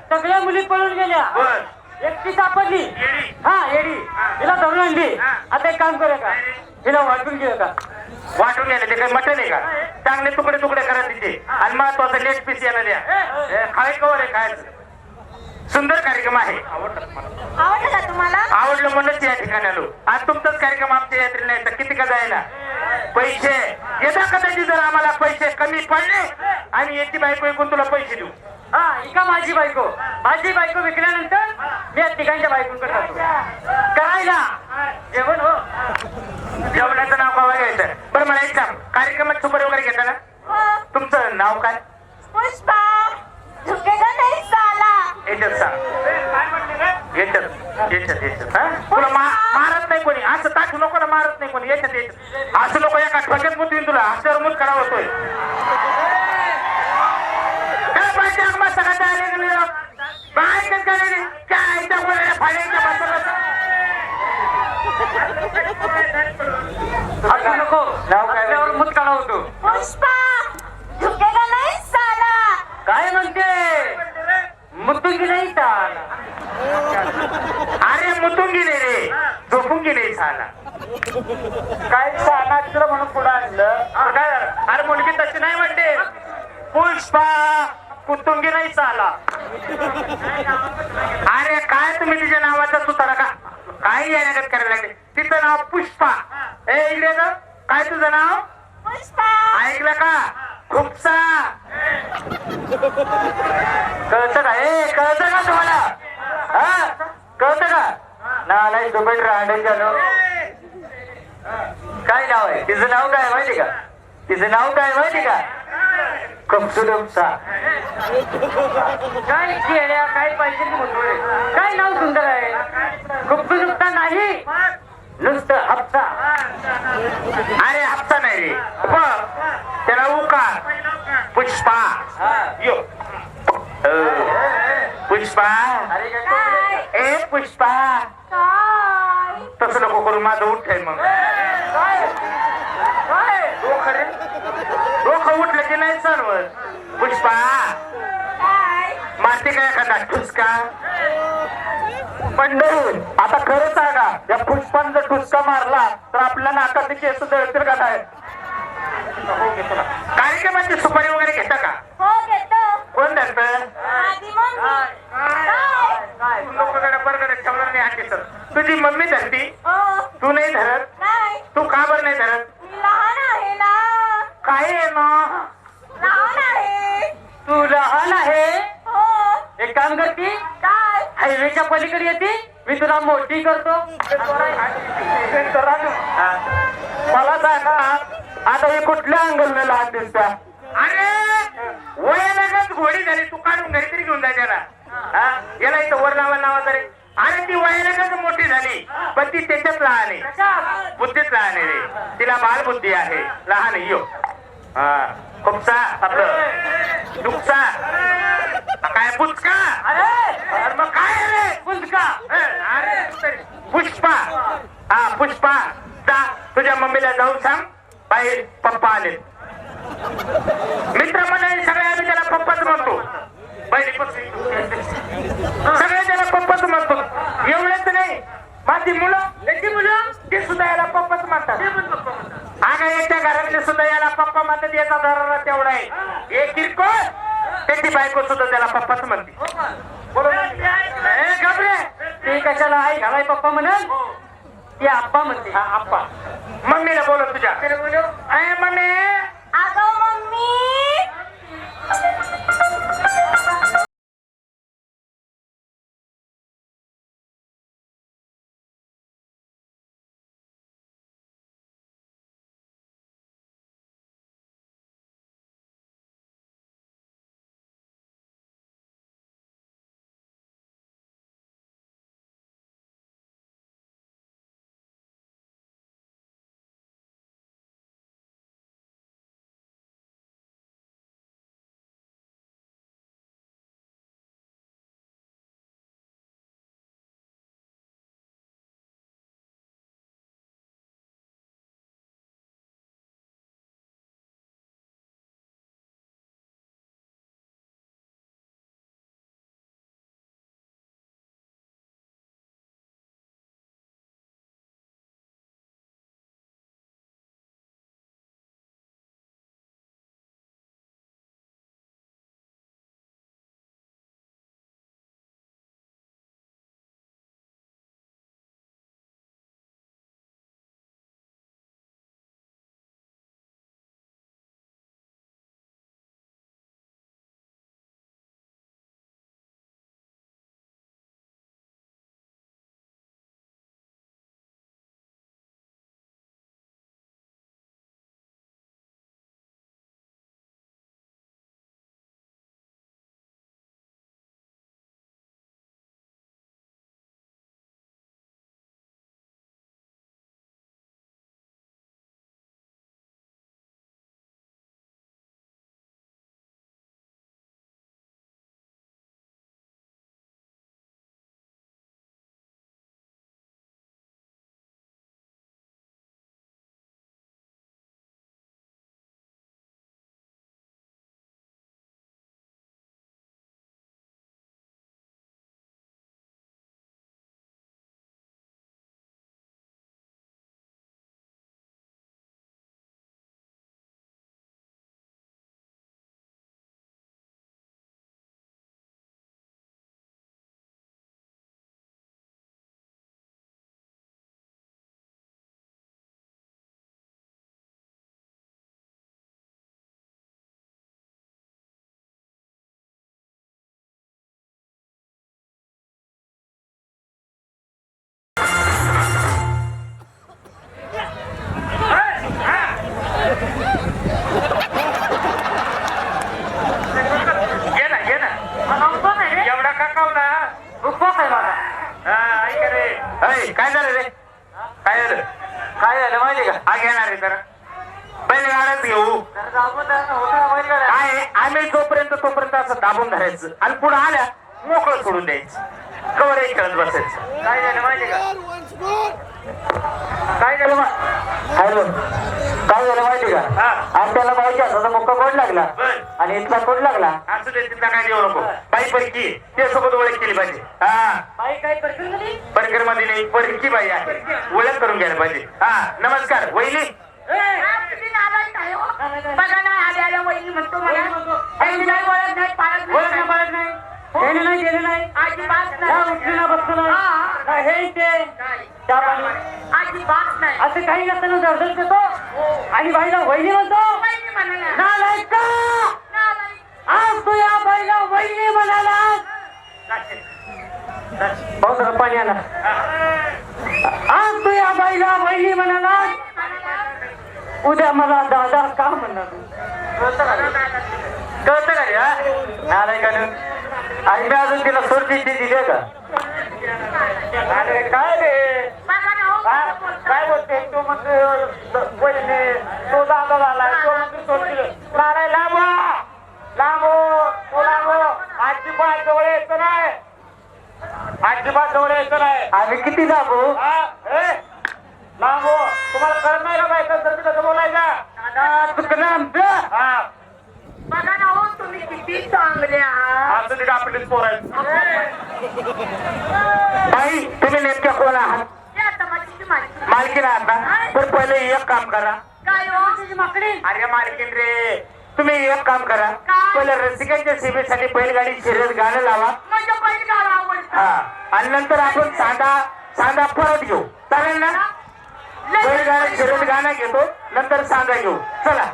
सगळ्या मुली पळून गेल्या. एकटी सापडली. हा येडी. तिला धरून आणली. आता एक काम करूया का? तिला वाटून घेऊया का? वाटून गेले ते काही मटन आहे का? चांगले तुकडे तुकडे करा तिचे आणि महत्वाचं लेट पीस यायला द्या खाय कवर आहे खायचं. सुंदर कार्यक्रम आहे. आवडलं का तुम्हाला? आवडलं म्हणूनच या ठिकाणी आलो. आज तुमचाच कार्यक्रम आमच्या यात्रेला नाही तर किती का जायला? पैसे. येता कदाचित जर आम्हाला पैसे कमी पडले? आणि याची बायको ऐकून तुला पैसे देऊ. हा ही का माझी बायको. माझी बायको विकल्यानंतर मी या तिघांच्या बायकोकडे जातो. करायला जेवण हो. जेवणाचं नाव कवा घ्यायचं? बरं मला एक सांग. कार्यक्रमात सुपर वगैरे घेता ना हो. तुमचं नाव काय? पुष्पा. झुकेगा नाही साला. याच्यात सांग हा? तुला मा- मारत नाही कोणी. असं टाकू नको ना मारत नाही कोणी. याच्यात याच्यात असं नको एका ठोक्यात मुतवीन तुला. हातावर मुत करा होतोय काय म्हणते मुतून नाही चाल अरे मुतून गेले रे झोपून गेले साला काय साला तुला म्हणून पुढे आणलं हा, काय अरे मुलगी तशी नाही म्हणते पुष्पा कुतुंगी नाही साला अरे काय तुम्ही तिच्या नावाचा सुतारा का? काय यायला करायला लागले. तिचं नाव पुष्पा. ए इकडे ग काय तुझं नाव? पुष्पा. ऐकलं का? खुपसा. कळतं का? ए कळतं का तुम्हाला? हा? कळतं का? नालाय दुबई राहणे झालं. काय नाव आहे? तिचं नाव काय माहिती का? तिचं नाव काय माहिती का? खुपसुडुपसा काय खेळ्या काय पाहिजे. काय नाव सुंदर आहे? नुसता नाही? नुसतं हप्ता. अरे हप्ता नाही रे. बघ त्याला उकार. पुष्पा. यो. पुष्पा. अरे काय काय? ए पुष्पा तसं नको करू माझं उठ मग. डोकं रे. डोकं उठलं की नाही सर्वच पुष्पा मारते काय एखादा ठुसका. पण नाही आता खरं सांगा या पुष्पान जर ठुसका मारला तर आपल्या नाकाचे केस जळतील का काय कार्यक्रमाची सुपारी वगैरे घेता का? हो कोण धरत? लोकांकडे बरकडे ठेवणार नाही तुझी मम्मी धरती? हो. तू नाही धरत? तू का बरं नाही धरत? काय आहे ना लहान आहे. तू लहान आहे? हो. एक काम करती? काय? हायवेच्या पलीकडे येते. मी तुला मोठी करतो. हा. मला सांगा आता हे कुठल्या अँगलने लहान दिसत्या? अरे वयानगच घोडी झाली. तू काढून घरी तरी घेऊन जाय त्याला? याला इथं वर लावा लावा तरी. अरे ती वयानगच मोठी झाली. पण ती त्याच्यात लहान आहे. बुद्धीत लहान आहे रे. तिला बालबुद्धी आहे. लहान यो. हा खुपसा आपलं दुखसा काय पुचका? अरे! मग काय रे? पुंजका ए, अरे पुष्पा. हा पुष्पा. जा तुझ्या मम्मीला जाऊन सांग. बाई पप्पा आले. मित्र मंडळी सगळे आम्ही त्याला पप्पाच म्हणतो. सगळे त्याला पप्पाच म्हणतो. एवढंच नाही. माझी मुलं त्याची मुलं ते सुद्धा याला पप्पाच म्हणतात. अगं याच्या घरातले सुद्धा याला पप्पा म्हणतात याचा दरारा तेवढा आहे. एक किरकोळ. त्याची बायको सुद्धा त्याला पप्पाच म्हणते. घाबरे. ते कशाला आई घालाय पप्पा म्हणून? ती आप्पा म्हणते. हा, आप्पा. मम्मीला बोलव तुझ्या. मम्मी. काय आहे, आम्ही जोपर्यंत तोपर्यंत असं दाबून धरायचं. आणि पुढे आल्या मोकळं सोडून द्यायचं. कवर एक खेळत बसायचं. काय झालं माहिती का? काय झालं हॅलो काय झालं? माहिती का? हा. आपल्याला पाहिजे असा मोका कोड लागला. आणि इथला कोड लागला? असं ते तिथं काय देऊ नको. बाई परकी ते सोबत ओळख केली पाहिजे. हा. बाई काय मध्ये नाही परकी बाई आहे. ओळख करून घ्यायला पाहिजे. हा नमस्कार वहिनी. हा, हो. बघा ना आल्याला वहिनी म्हणतो मला. वहिनी नाही ओळख नाही पाळत नाही. नाही पाळत नाही. केलं नाही नाही. अजिबात उठली ना. नाही हा. नाही हे ते अजिबात नाही. असं काही नसताना दर्शन देतो आणि बाईला वहिनी म्हणतो म्हणाला. नालायक का? आज तू या बाईला वहिनी म्हणाला. हो. पाणी आणा. आज तू या बाईला वहिनी म्हणाला. उद्या मला दादा का म्हणणार? कळतं का हा? नालायकानं. आणि मी अजून तिला सोडची दिली आहे का काय रे हो, काय बोलतो. तू म्हणते वहिनी तो दादा झालाय तो म्हणते सोडची नाराय लांब व्हा. लांब हो. तो लांब हो. अजिबात जवळ यायचं नाही अजिबात जवळ यायचं नाही आम्ही किती दाबू लांब हो. तुम्हाला कळत नाही का बायका तर कसं बोलायचं चुकलं आमचं हा बघा ना हो तुम्ही किती चांगले आहात आमचं तिथे आपलीच पोर बाई तुम्ही नेमक्या कोण आहात? मालकीन आहात ना? तर पहिले एक काम करा. हो अरे मालकीन रे तुम्ही एक काम करा. पहिले रसिकांच्या सेवेसाठी बैलगाडी शर्यत गाणं लावा. म्हणजे हा. आणि नंतर आपण साधा साधा परत घेऊ. चालेल ना? बैलगाडी शर्यत गाणं घेतो नंतर साधा घेऊ. चला.